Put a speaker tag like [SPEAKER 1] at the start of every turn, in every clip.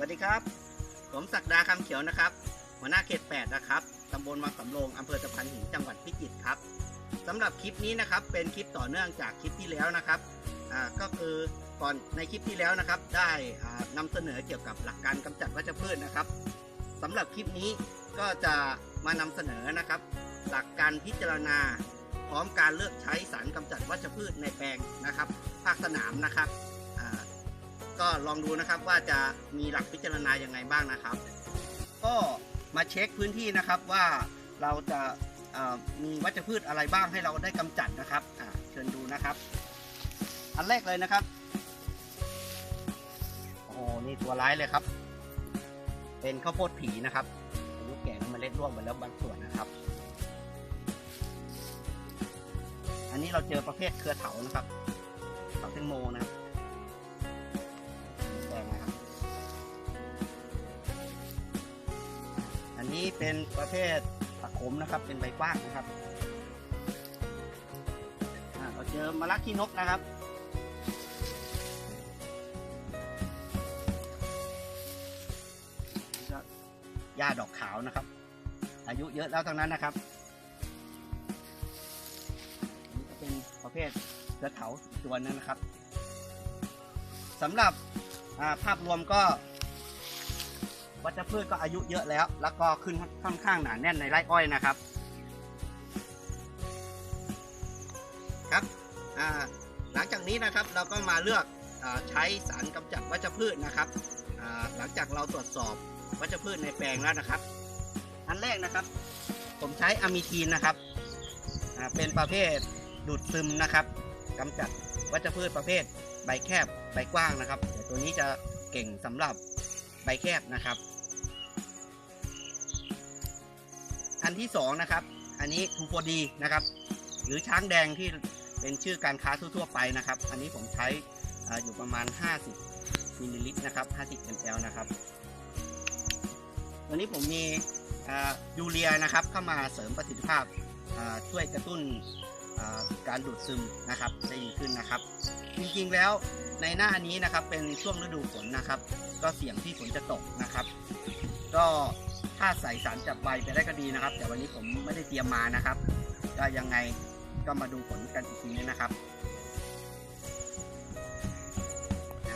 [SPEAKER 1] วัสดีครับ ผมศักดาคำเขียวนะครับหัวหน้าเขต 8 นะครับตำบลวังสำโรงอำเภอตะพันหินจังหวัดพิจิตรครับสำหรับคลิปนี้นะครับเป็นคลิปต่อเนื่องจากคลิปที่แล้วนะครับอ่าก็คือก่อนในคลิปที่แล้วนะครับ ได้อ่านำเสนอเกี่ยวกับหลักการกำจัดวัชพืชนะครับสำหรับคลิปนี้ก็จะมานำเสนอนะครับ หลักการพิจารณา พร้อมการเลือกใช้สารกำจัดวัชพืชในแปลงนะครับ ภาคสนามนะครับ ก็ลองดูนะครับว่าจะมีหลักพิจารณาอยังไงบ้างนะครับ ก็มาเช็คพื้นที่นะครับว่าเราจะมีวัชพืชอะไรบ้างให้เราได้กำจัดนะครับเชิญดูนะครับ อันแรกเลยนะครับโอ้นี่ตัวร้ายเลยครับ เป็นข้าวโพดผีนะครับอายุแก่เมล็ดร่วงไปแล้วบางส่วนนะครับ อันนี้เราเจอประเภทเครือเถานะครับเถาแตงโมนะครับ เป็นประเภทผักขมนะครับ เป็นใบกว้างนะครับเราเจอมะระขี้นกนะครับนี่ก็หญ้าดอกขาวนะครับ อายุเยอะแล้วทั้งนั้นนะครับนนี้ก็เป็นประเภทเสือเถาตัวหนึงนะครับสำหรับภาพรวมก็ วัชพืชก็อายุเยอะแล้ว แล้วก็ขึ้นค่อนข้างหนาแน่นในไร่อ้อยนะครับ ครับหลังจากนี้นะครับเราก็มาเลือกอใช้สารกำจัดวัชพืชนะครับ หลังจากเราตรวจสอบวัชพืชในแปลงแล้วนะครับ อันแรกนะครับ ผมใช้อะมิทีนนะครับเป็นประเภทดูดซึมนะครับกำจัดวัชพืชประเภทใบแคบใบกว้างนะครับแต่ตัวนี้จะเก่งสำหรับใบแคบนะครับ อันที่สองนะครับ อันนี้ทูโฟดีนะครับ หรือช้างแดงที่เป็นชื่อการค้าทั่วๆไปนะครับ อันนี้ผมใช้ออยู่ประมาณ 50มิลลิลิตรนะครับ50 ml นะครับวันนี้ผมมียูเรียนะครับเข้ามาเสริมประสิทธิภาพช่วยกระตุ้นการดูดซึมนะครับได้ดีขึ้นนะครับ จริงๆแล้วในหน้านี้นะครับเป็นช่วงฤดูฝนนะครับ ก็เสี่ยงที่ฝนจะตกนะครับ ก็ ถ้าใส่สารจับใบไปได้ก็ดีนะครับ แต่วันนี้ผมไม่ได้เตรียมมานะครับ ก็ยังไงก็มาดูผลกันอีกทีนึงนะครับ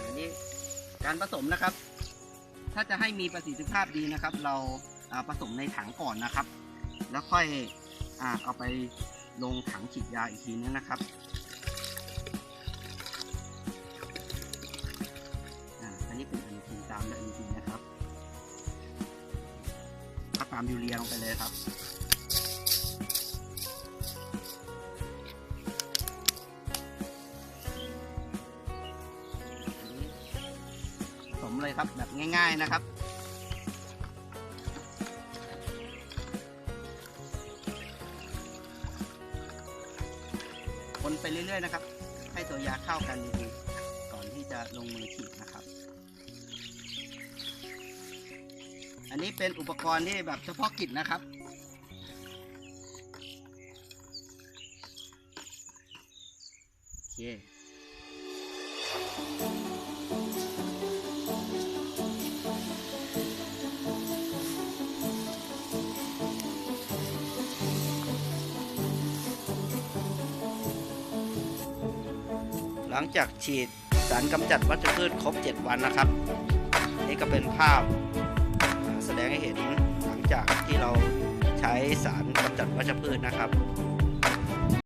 [SPEAKER 1] อันนี้การผสมนะครับ ถ้าจะให้มีประสิทธิภาพดีนะครับ เราผสมในถังก่อนนะครับ แล้วค่อยอเอาไปลงถังฉีดยาอีกทีนึงนะครับ ก็ตามยูเรียลงไปเลยครับผสมเลยครับแบบง่าย ๆนะครับคนไปเรื่อยๆนะครับ ให้ตัวยาเข้ากันดีๆก่อนที่จะลงมือฉีดนะครับ อันนี้เป็นอุปกรณ์ที่แบบเฉพาะกิจนะครับ โอเคหลังจากฉีดสารกำจัดวัชพืชครบ 7 วันนะครับ นี่ก็เป็นภาพ ให้เห็นหลังจากที่เราใช้สารกำจัดวัชพืชนะครับ